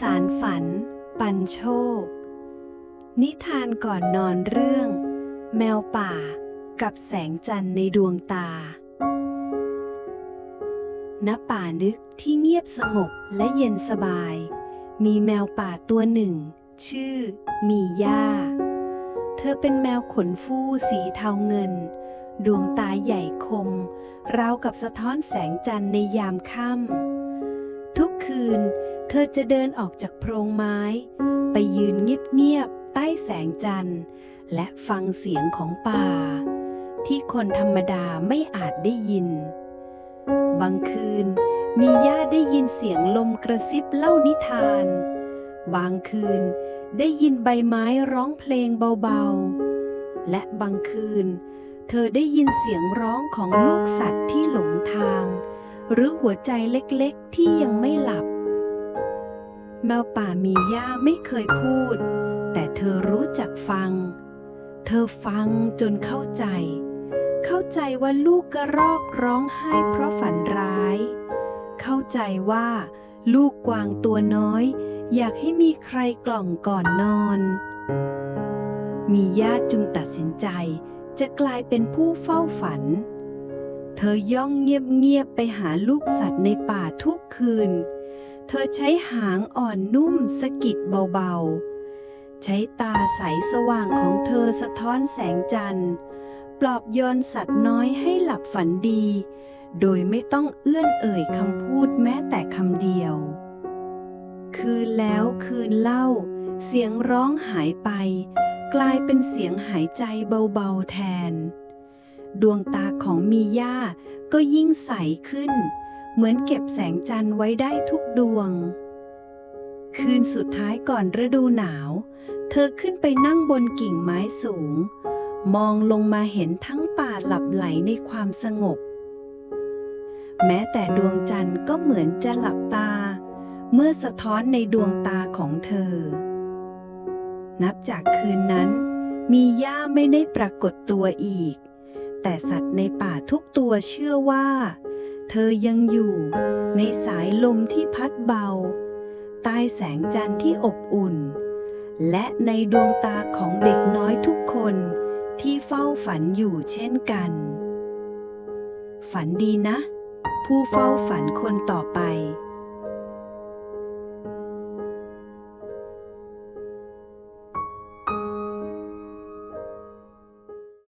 สารฝัน ปันโชค นิทานก่อนนอนเรื่อง แมวป่า กับแสงจันทร์ในดวงตา ณ ป่าลึกที่เงียบสงบและเย็นสบาย มีแมวป่าตัวหนึ่ง ชื่อ มีย่า เธอเป็นแมวขนฟูสีเทาเงิน ดวงตาใหญ่คม ราวกับสะท้อนแสงจันทร์ในยามค่ำทุกคืน เธอจะเดินออกจากโพรงไม้ ไปยืนเงียบๆใต้แสงจันทร์ และฟังเสียงของป่า ที่คนธรรมดาไม่อาจได้ยิน บางคืนมีย่าได้ยินเสียงลมกระซิบเล่านิทาน บางคืนได้ยินใบไม้ร้องเพลงเบาๆ และบางคืน เธอได้ยินเสียงร้องของลูกสัตว์ที่หลงทาง หรือหัวใจเล็กๆที่ยังไม่หลับ แมวป่ามีย่าไม่เคยพูด แต่เธอรู้จักฟัง เธอฟังจนเข้าใจ เข้าใจว่าลูกกระรอกร้องไห้เพราะฝันร้าย เข้าใจว่า ลูกกวางตัวน้อย อยากให้มีใครกล่อมก่อนนอน มีย่าจึงตัดสินใจจะกลายเป็นผู้เฝ้าฝัน เธอย่องเงียบๆไปหาลูกสัตว์ในป่าทุกคืน เธอใช้หางอ่อนนุ่มสะกิดเบาๆ ใช้ตาใสสว่างของเธอสะท้อนแสงจันทร์ ปลอบโยนสัตว์น้อยให้หลับฝันดี โดยไม่ต้องเอื้อนเอ่ยคำพูดแม้แต่คำเดียว คืนแล้วคืนเล่า เสียงร้องหายไป กลายเป็นเสียงหายใจเบาๆแทน ดวงตาของมีย่าก็ยิ่งใสขึ้น เหมือนเก็บแสงจันทร์ไว้ได้ทุกดวง คืนสุดท้ายก่อนฤดูหนาว เธอขึ้นไปนั่งบนกิ่งไม้สูง มองลงมาเห็นทั้งป่าหลับไหลในความสงบ แม้แต่ดวงจันทร์ก็เหมือนจะหลับตา เมื่อสะท้อนในดวงตาของเธอ นับจากคืนนั้น มีย่าไม่ได้ปรากฏตัวอีก แต่สัตว์ในป่าทุกตัวเชื่อว่า เธอยังอยู่ ในสายลมที่พัดเบา ใต้แสงจันทร์ที่อบอุ่น และในดวงตาของเด็กน้อยทุกคนที่เฝ้าฝันอยู่เช่นกัน ฝันดีนะ ผู้เฝ้าฝันคนต่อไป